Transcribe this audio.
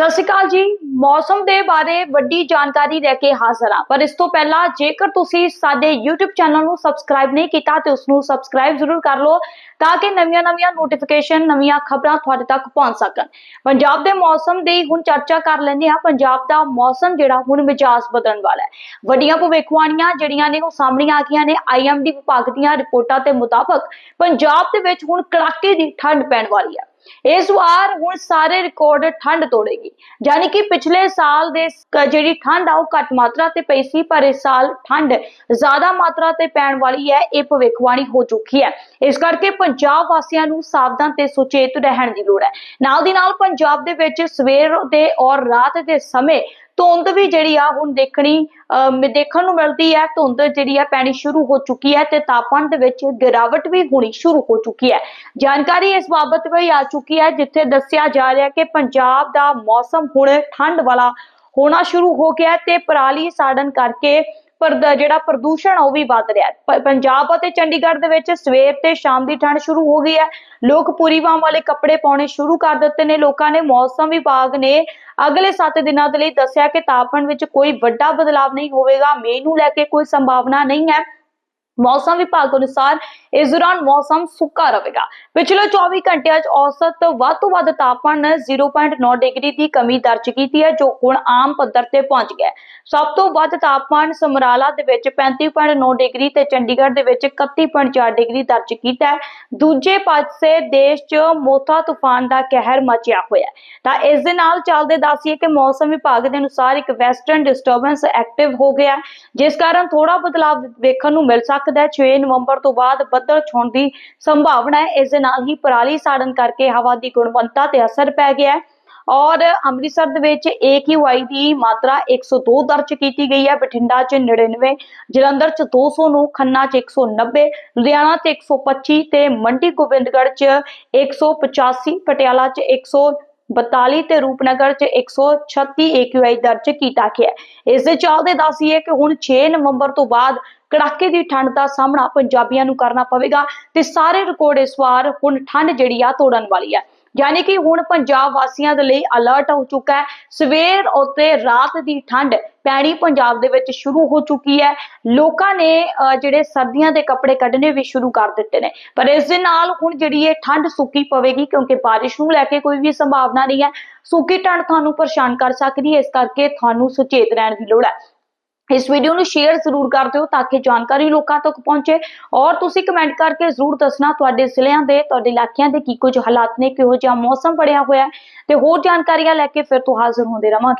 ਸਤਿ ਸ਼੍ਰੀ ਅਕਾਲ ਜੀ। ਮੌਸਮ ਦੇ ਬਾਰੇ ਵੱਡੀ ਜਾਣਕਾਰੀ ਲੈ ਕੇ ਹਾਜ਼ਰ ਹਾਂ। ਪਰ ਇਸ ਤੋਂ ਪਹਿਲਾਂ ਜੇਕਰ ਤੁਸੀਂ ਸਾਡੇ YouTube ਚੈਨਲ ਨੂੰ ਸਬਸਕ੍ਰਾਈਬ ਨਹੀਂ ਕੀਤਾ ਤੇ ਉਸ ਨੂੰ ਸਬਸਕ੍ਰਾਈਬ ਜ਼ਰੂਰ ਕਰ ਲਓ ਤਾਂ ਕਿ ਨਵੀਆਂ-ਨਵੀਆਂ ਨੋਟੀਫਿਕੇਸ਼ਨ ਨਵੀਆਂ ਖਬਰਾਂ ਤੁਹਾਡੇ ਤੱਕ ਪਹੁੰਚ ਸਕਣ। ਪੰਜਾਬ ਦੇ ਮੌਸਮ ਦੀ ਹੁਣ ਚਰਚਾ ਕਰ ਲੈਂਦੇ ਹਾਂ। ਪੰਜਾਬ ਦਾ ਮੌਸਮ ਜਿਹੜਾ ਹੁਣ ਮਿਜਾਜ਼ ਬਦਲਣ ਵਾਲਾ ਹੈ। ਵੱਡੀਆਂ ਭਵਿੱਖਬਾਣੀਆਂ ਜਿਹੜੀਆਂ ਨੇ ਉਹ ਸਾਹਮਣੇ ਆ ਗਈਆਂ ਨੇ। ਆਈਐਮਡੀ ਵਿਭਾਗ ਦੀਆਂ ਰਿਪੋਰਟਾਂ ਦੇ ਮੁਤਾਬਕ ਪੰਜਾਬ ਦੇ ਵਿੱਚ ਹੁਣ ਕੜਾਕੇ ਦੀ ਠੰਡ ਪੈਣ ਵਾਲੀ ਹੈ। ਇਸ ਵਾਰ ਹੁਣ ਸਾਰੇ ਰਿਕਾਰਡ ਠੰਡ ਤੋੜੇਗੀ। ਯਾਨੀ ਕਿ ਪਿਛਲੇ ਸਾਲ ਦੇ ਜਿਹੜੀ ਠੰਡ ਆ, ਉਹ ਘੱਟ ਮਾਤਰਾ ਤੇ ਪਈ ਸੀ, ਪਰ ਇਸ ਸਾਲ ਠੰਡ ਜ਼ਿਆਦਾ ਮਾਤਰਾ ਤੇ ਪੈਣ ਵਾਲੀ ਹੈ, ਇਹ ਭਵਿੱਖਬਾਣੀ ਹੋ ਚੁੱਕੀ ਹੈ। ਇਸ ਕਰਕੇ ਪੰਜਾਬ ਵਾਸੀਆਂ ਨੂੰ ਸਾਵਧਾਨ ਤੇ ਸੁਚੇਤ ਰਹਿਣ ਦੀ ਲੋੜ ਹੈ। ਨਾਲ ਦੀ ਨਾਲ ਪੰਜਾਬ ਦੇ ਵਿੱਚ ਸਵੇਰ ਦੇ ਔਰ ਰਾਤ ਦੇ ਸਮੇਂ ਧੁੰਦ ਵੀ ਜਿਹੜੀ ਆ ਹੁਣ ਦੇਖਣੀ ਦੇਖਣ ਨੂੰ ਮਿਲਦੀ ਹੈ ਧੁੰਦ ਜਿਹੜੀ ਆ ਪੈਣੀ ਸ਼ੁਰੂ ਹੋ ਚੁੱਕੀ ਹੈ ਤੇ ਤਾਪਮਾਨ ਦੇ ਵਿੱਚ ਗਿਰਾਵਟ ਵੀ ਹੋਣੀ ਸ਼ੁਰੂ ਹੋ ਚੁੱਕੀ ਹੈ ਜਾਣਕਾਰੀ ਇਸ ਬਾਬਤ ਵੀ ਆ ਚੁੱਕੀ ਹੈ ਜਿੱਥੇ ਦੱਸਿਆ ਜਾ ਰਿਹਾ ਕਿ ਪੰਜਾਬ ਦਾ ਮੌਸਮ ਹੁਣ ਠੰਡ ਵਾਲਾ ਹੋਣਾ ਸ਼ੁਰੂ ਹੋ ਗਿਆ ਤੇ ਪਰਾਲੀ ਸਾੜਨ ਕਰਕੇ ਪਰ ਜਿਹੜਾ ਪ੍ਰਦੂਸ਼ਣ ਉਹ ਵੀ ਵੱਧ ਰਿਹਾ ਪੰਜਾਬ ਅਤੇ ਚੰਡੀਗੜ੍ਹ ਦੇ ਵਿੱਚ ਸਵੇਰ ਤੇ ਸ਼ਾਮ ਦੀ ਠੰਡ ਸ਼ੁਰੂ ਹੋ ਗਈ ਹੈ। ਲੋਕ ਪੂਰੀ ਬਾਂਹ ਵਾਲੇ ਕੱਪੜੇ ਪਾਉਣੇ ਸ਼ੁਰੂ ਕਰ ਦਿੱਤੇ ਨੇ। ਲੋਕਾਂ ਨੇ ਮੌਸਮ ਵਿਭਾਗ ਨੇ ਅਗਲੇ 7 ਦਿਨਾਂ ਦੇ ਲਈ ਦੱਸਿਆ ਕਿ ਤਾਪਮਾਨ ਵਿੱਚ ਕੋਈ ਵੱਡਾ ਬਦਲਾਵ ਨਹੀਂ ਹੋਵੇਗਾ। ਮੇ ਨੂੰ ਲੈ ਕੇ ਕੋਈ ਸੰਭਾਵਨਾ ਨਹੀਂ ਹੈ। ਮੌਸਮ ਵਿਭਾਗ ਅਨੁਸਾਰ ਇਸ ਦੌਰਾਨ ਮੌਸਮ ਸੁੱਕਾ ਰਹੇਗਾ। ਪਿਛਲੇ 24 ਘੰਟਿਆਂ 'ਚ ਔਸਤ ਵੱਧ ਤੋਂ ਵੱਧ ਤਾਪਮਾਨ 0.9 ਡਿਗਰੀ ਦੀ ਕਮੀ ਦਰਜ ਕੀਤੀ ਹੈ, ਜੋ ਹੁਣ ਆਮ ਪੱਧਰ ਤੇ ਪਹੁੰਚ ਗਿਆ ਸਭ ਤੋਂ ਵੱਧ ਤਾਪਮਾਨ ਸਮਰਾਲਾ ਦੇ ਵਿੱਚ 35.9 ਡਿਗਰੀ ਤੇ ਚੰਡੀਗੜ੍ਹ ਦੇ ਵਿੱਚ 31.4 ਡਿਗਰੀ ਦਰਜ ਕੀਤਾ ਹੈ। ਦੂਜੇ ਪਾਸੇ ਦੇਸ਼ 'ਚ ਮੋਥਾ ਤੂਫਾਨ ਦਾ ਕਹਿਰ ਮਚਿਆ ਹੋਇਆ ਤਾਂ ਇਸ ਦੇ ਨਾਲ ਚੱਲਦੇ ਦੱਸੀਏ ਕਿ ਮੌਸਮ ਵਿਭਾਗ ਦੇ ਅਨੁਸਾਰ ਇੱਕ ਵੈਸਟਰਨ ਡਿਸਟਰਬੈਂਸ ਐਕਟਿਵ ਹੋ ਗਿਆ ਜਿਸ ਕਾਰਨ ਥੋੜਾ ਬਦਲਾਵ ਵੇਖਣ ਨੂੰ ਮਿਲ ਸਕਦਾ ਹੈ। 6 ਨਵੰਬਰ ਤੋਂ ਬਾਅਦ ਬੱਦਲ ਛੋਣ ਦੀ ਸੰਭਾਵਨਾ ਹੈ। ਇਸ ਦੇ ਨਾਲ ਹੀ ਪਰਾਲੀ ਸਾੜਨ ਕਰਕੇ ਹਵਾ ਦੀ ਗੁਣਵੱਤਾ ਤੇ ਅਸਰ ਪੈ ਗਿਆ ਹੈ। ਔਰ ਅੰਮ੍ਰਿਤਸਰ ਦੇ ਵਿੱਚ AQI ਦੀ ਮਾਤਰਾ 102 ਦਰਜ ਕੀਤੀ ਗਈ ਹੈ। ਬਠਿੰਡਾ 'ਚ 99 ਜਲੰਧਰ 'ਚ 200 ਖੰਨਾ 'ਚ 190 ਲੁਧਿਆਣਾ 'ਚ 125 ਤੇ ਮੰਡੀ ਗੋਬਿੰਦਗੜ੍ਹ 'ਚ 185 ਪਟਿਆਲਾ 'ਚ 142 ਤੇ ਰੂਪਨਗਰ 'ਚ 136 AQI ਦਰਜ ਕੀਤਾ ਗਿਆ ਹੈ। ਇਸ ਦੇ ਚੱਲਦੇ ਦੱਸੀਏ ਕਿ ਹੁਣ 6 ਨਵੰਬਰ ਤੋਂ ਬਾਅਦ ਕੜਾਕੇ ਦੀ ਠੰਡ ਦਾ ਸਾਹਮਣਾ ਪੰਜਾਬੀਆਂ ਨੂੰ ਕਰਨਾ ਪਵੇਗਾ ਤੇ ਸਾਰੇ ਰਿਕਾਰਡ ਇਸ ਵਾਰ ਹੁਣ ਠੰਡ ਜਿਹੜੀ ਆ ਤੋੜਨ ਵਾਲੀ ਹੈ ਯਾਨੀ ਕਿ ਹੁਣ ਪੰਜਾਬ ਵਾਸੀਆਂ ਦੇ ਲਈ ਅਲਰਟ ਹੋ ਚੁੱਕਾ ਹੈ। ਸਵੇਰ ਅਤੇ ਰਾਤ ਦੀ ਠੰਡ ਪੈਣੀ ਪੰਜਾਬ ਦੇ ਵਿੱਚ ਸ਼ੁਰੂ ਹੋ ਚੁੱਕੀ ਹੈ। ਲੋਕਾਂ ਨੇ ਅਹ, ਜਿਹੜੇ ਸਰਦੀਆਂ ਦੇ ਕੱਪੜੇ ਕੱਢਣੇ ਵੀ ਸ਼ੁਰੂ ਕਰ ਦਿੱਤੇ ਨੇ। ਪਰ ਇਸ ਦੇ ਨਾਲ ਹੁਣ ਜਿਹੜੀ ਇਹ ਠੰਡ ਸੁੱਕੀ ਪਵੇਗੀ ਕਿਉਂਕਿ ਬਾਰਿਸ਼ ਨੂੰ ਲੈ ਕੇ ਕੋਈ ਵੀ ਸੰਭਾਵਨਾ ਨਹੀਂ ਹੈ। ਸੁੱਕੀ ਠੰਡ ਤੁਹਾਨੂੰ ਪਰੇਸ਼ਾਨ ਕਰ ਸਕਦੀ ਹੈ। ਇਸ ਕਰਕੇ ਤੁਹਾਨੂੰ ਸੁਚੇਤ ਰਹਿਣ ਦੀ ਲੋੜ ਹੈ। ਇਸ ਵੀਡੀਓ ਨੂੰ ਸ਼ੇਅਰ ਜ਼ਰੂਰ ਕਰ ਦਿਓ ਤਾਂ ਕਿ ਜਾਣਕਾਰੀ ਲੋਕਾਂ ਤੱਕ ਪਹੁੰਚੇ। ਔਰ ਤੁਸੀਂ ਕਮੈਂਟ ਕਰਕੇ ਜ਼ਰੂਰ ਦੱਸਣਾ ਤੁਹਾਡੇ ਜ਼ਿਲ੍ਹਿਆਂ ਦੇ, ਤੁਹਾਡੇ ਇਲਾਕਿਆਂ ਦੇ ਕੀ ਕੁਝ ਹਾਲਾਤ ਨੇ, ਕਿਹੋ ਜਿਹਾ ਮੌਸਮ ਬਣਿਆ ਹੋਇਆ ਹੈ ਤੇ ਹੋਰ ਜਾਣਕਾਰੀਆਂ ਲੈ ਕੇ ਫਿਰ ਤੋਂ ਹਾਜ਼ਰ ਹੁੰਦੇ ਰਵਾਂਗੇ